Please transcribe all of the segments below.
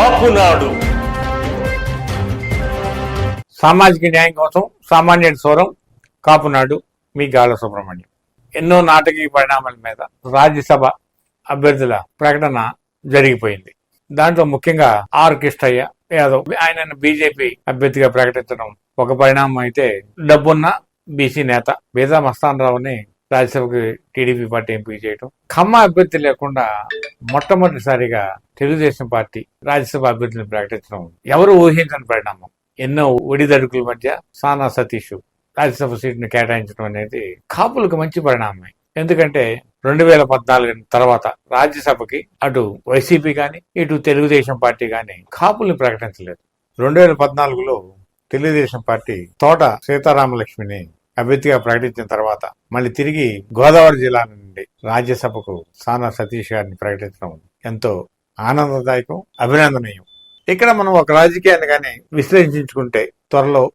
కాపునాడు సామాజిక న్యాయం కోసం సామాన్యుడి స్వరం కాపునాడు మీ గాల సుబ్రహ్మణ్యం. ఎన్నో నాటకీయ పరిణామాల మీద రాజ్యసభ అభ్యర్థుల ప్రకటన జరిగిపోయింది. దాంట్లో ముఖ్యంగా ఆర్ కృష్ణయ్య యాదవ్ ఆయన బీజేపీ అభ్యర్థిగా ప్రకటించడం ఒక పరిణామం అయితే డబ్బున్న బీసీ నేత బీదా మస్తాన్ రావుని రాజ్యసభకి టీడీపీ పార్టీ ఎంపిక చేయటం ఖమ్మ అభ్యర్థి లేకుండా మొట్టమొదటిసారిగా తెలుగుదేశం పార్టీ రాజ్యసభ అభ్యర్థిని ప్రకటించడం. ఎవరు ఊహించని పరిణామం. ఎన్నో ఒడిదడుకుల మధ్య సానా సతీష్ రాజ్యసభ సీట్ను కేటాయించడం అనేది కాపులకు మంచి పరిణామమే. ఎందుకంటే రెండు వేల పద్నాలుగు తర్వాత రాజ్యసభకి అటు వైసీపీ కానీ ఇటు తెలుగుదేశం పార్టీ కానీ కాపుల్ని ప్రకటించలేదు. రెండు వేల పద్నాలుగులో తెలుగుదేశం పార్టీ తోట సీతారామలక్ష్మిని అభ్యర్థిగా ప్రకటించిన తర్వాత మళ్ళీ తిరిగి గోదావరి జిల్లా నుండి రాజ్యసభకు సానా సతీష్ గారిని ప్రకటించడం ఎంతో ఆనందదాయకం అభినందనీయం. ఇక్కడ మనం ఒక రాజకీయాన్ని కానీ విశ్లేషించుకుంటే త్వరలో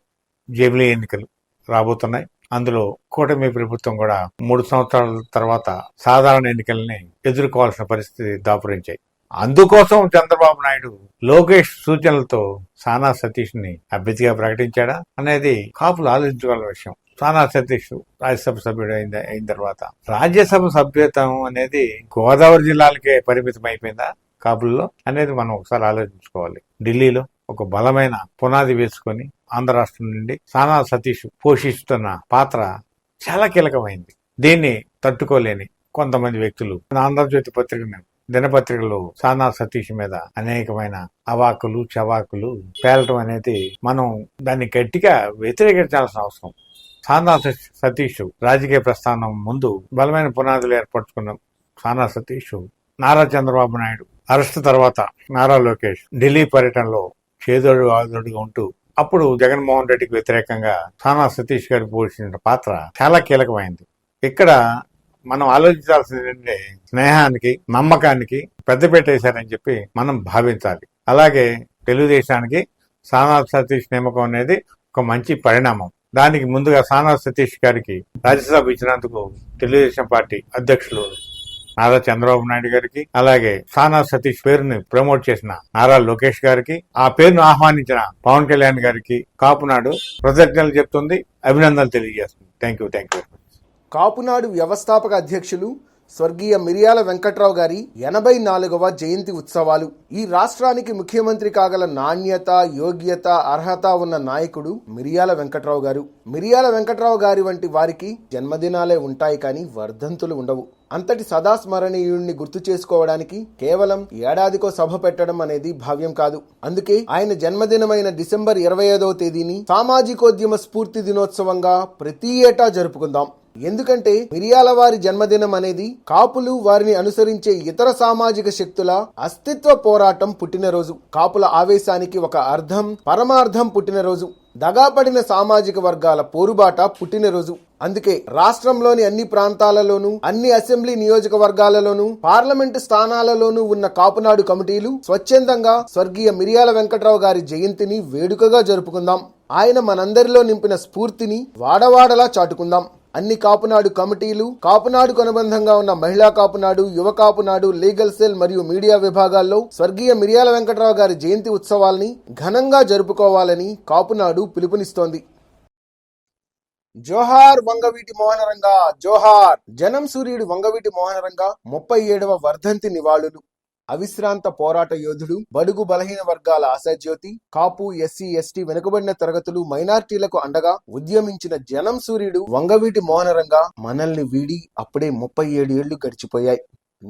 జేబులీ ఎన్నికలు రాబోతున్నాయి. అందులో కూటమి ప్రభుత్వం కూడా మూడు సంవత్సరాల తర్వాత సాధారణ ఎన్నికల్ని ఎదుర్కోవాల్సిన పరిస్థితి దాపురించాయి. అందుకోసం చంద్రబాబు నాయుడు లోకేష్ సూచనలతో సానా సతీష్ని అభ్యర్థిగా ప్రకటించాడా అనేది కాపులు ఆలోచించగల విషయం. సానా సతీష్ రాజ్యసభ సభ్యుడు అయిన అయిన తర్వాత. రాజ్యసభ సభ్యత్వం అనేది గోదావరి జిల్లాలకే పరిమితం అయిపోయిందా కాపుల్లో అనేది మనం ఒకసారి ఆలోచించుకోవాలి. ఢిల్లీలో ఒక బలమైన పునాది వేసుకొని ఆంధ్ర రాష్ట్రం నుండి సానా సతీష్ పోషిస్తున్న పాత్ర చాలా కీలకమైంది. దీన్ని తట్టుకోలేని కొంతమంది వ్యక్తులు. ఆంధ్రజ్యోతి పత్రికను దినపత్రికలు సానా సతీష్ మీద అనేకమైన అవాకులు చవాకులు పేలటం అనేది మనం దాన్ని గట్టిగా వ్యతిరేకించాల్సిన అవసరం. సానా సతీష్ రాజకీయ ప్రస్థానం ముందు బలమైన పునాదులు ఏర్పరచుకున్న సానా సతీష్ నారా చంద్రబాబు నాయుడు. అరెస్ట్ తర్వాత నారా లోకేష్ ఢిల్లీ పర్యటనలో చేదోడు ఆదోడుగా ఉంటూ అప్పుడు జగన్మోహన్ రెడ్డికి వ్యతిరేకంగా సానా సతీష్ గారు పోషించిన పాత్ర చాలా కీలకమైంది. ఇక్కడ మనం ఆలోచించాల్సింది ఏంటంటే స్నేహానికి నమ్మకానికి పెద్ద పెట్టేశారని చెప్పి మనం భావించాలి. అలాగే తెలుగుదేశానికి సానా సతీష్ నియామకం అనేది ఒక మంచి పరిణామం. దానికి ముందుగా సానా సతీష్ గారికి రాజ్యసభ ఇచ్చినందుకు తెలుగుదేశం పార్టీ అధ్యక్షులు నారా చంద్రబాబు నాయుడు గారికి అలాగే సానా సతీష్ పేరుని ప్రమోట్ చేసిన నారా లోకేష్ గారికి ఆ పేరును ఆహ్వానించిన పవన్ కళ్యాణ్ గారికి కాపునాడు కృతజ్ఞతలు చెప్తుంది అభినందనలు తెలియజేస్తుంది. Thank you thank you Kapunadu వ్యవస్థాపక అధ్యక్షులు స్వర్గీయ మిరియాల వెంకట్రావు గారి ఎనభై నాలుగవ జయంతి ఉత్సవాలు. ఈ రాష్ట్రానికి ముఖ్యమంత్రి కాగల నాణ్యత యోగ్యత అర్హత ఉన్న నాయకుడు మిరియాల వెంకట్రావు గారు. మిరియాల వెంకట్రావు గారి వంటి వారికి జన్మదినాలే ఉంటాయి కానీ వర్ధంతులు ఉండవు. అంతటి సదాస్మరణీయుణ్ణి గుర్తు చేసుకోవడానికి కేవలం ఏడాదికో సభ పెట్టడం అనేది భావ్యం కాదు. అందుకే ఆయన జన్మదినమైన డిసెంబర్ ఇరవై ఐదవ తేదీని సామాజికోద్యమ స్ఫూర్తి దినోత్సవంగా ప్రతి ఏటా జరుపుకుందాం. ఎందుకంటే మిరియాల వారి జన్మదినం అనేది కాపులు వారిని అనుసరించే ఇతర సామాజిక శక్తుల అస్తిత్వ పోరాటం పుట్టినరోజు. కాపుల ఆవేశానికి ఒక అర్థం పరమార్థం పుట్టినరోజు. దగాపడిన సామాజిక వర్గాల పోరుబాట పుట్టినరోజు. అందుకే రాష్ట్రంలోని అన్ని ప్రాంతాలలోనూ అన్ని అసెంబ్లీ నియోజకవర్గాలలోనూ పార్లమెంటు స్థానాలలోనూ ఉన్న కాపునాడు కమిటీలు స్వచ్ఛందంగా స్వర్గీయ మిరియాల వెంకట్రావు గారి జయంతిని వేడుకగా జరుపుకుందాం. ఆయన మనందరిలో నింపిన స్ఫూర్తిని వాడవాడలా చాటుకుందాం. అన్ని కాపునాడు కమిటీలు కాపునాడుకు అనుబంధంగా ఉన్న మహిళా కాపునాడు యువ కాపునాడు లీగల్ సెల్ మరియు మీడియా విభాగాల్లో స్వర్గీయ మిరియాల వెంకటరావు గారి జయంతి ఉత్సవాల్ని ఘనంగా జరుపుకోవాలని కాపునాడు పిలుపునిస్తోంది. జోహార్ వంగవీటి మోహనరంగా జోహార్ జనం సూర్యుడు వంగవీటి మోహనరంగా ముప్పై ఏడవ వర్ధంతి నివాళులు. అవిశ్రాంత పోరాట యోధుడు బడుగు బలహీన వర్గాల ఆశాజ్యోతి కాపు ఎస్సీ ఎస్టీ వెనుకబడిన తరగతులు మైనార్టీలకు అండగా ఉద్యమించిన జనం సూర్యుడు వంగవీటి మోహనరంగా మనల్ని వీడి అప్పుడే ముప్పై ఏడు ఏళ్ళు గడిచిపోయాయి.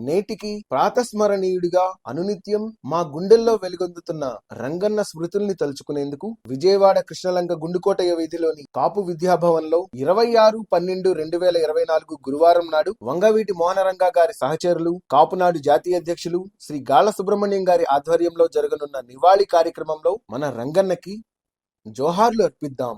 నేటికి ప్రాతస్మరణీయుడిగా అనునిత్యం మా గుండెల్లో వెలుగొందుతున్న రంగన్న స్మృతుల్ని తలుచుకునేందుకు విజయవాడ కృష్ణలంక గుండుకోటయ్య వీధిలోని కాపు విద్యాభవన్లో ఇరవై ఆరు పన్నెండు రెండు వేల ఇరవై నాలుగు గురువారం నాడు వంగవీటి మోహనరంగ గారి సహచరులు కాపునాడు జాతీయ అధ్యక్షులు శ్రీ గాళ్ళ సుబ్రహ్మణ్యం గారి ఆధ్వర్యంలో జరగనున్న నివాళి కార్యక్రమంలో మన రంగన్నకి జోహార్లు అర్పిద్దాం.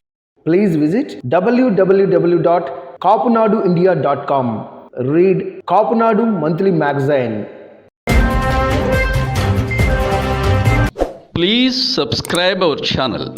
Please visit www.kapunaduindia.com. Read Kapunadu Monthly Magazine. Please subscribe our channel.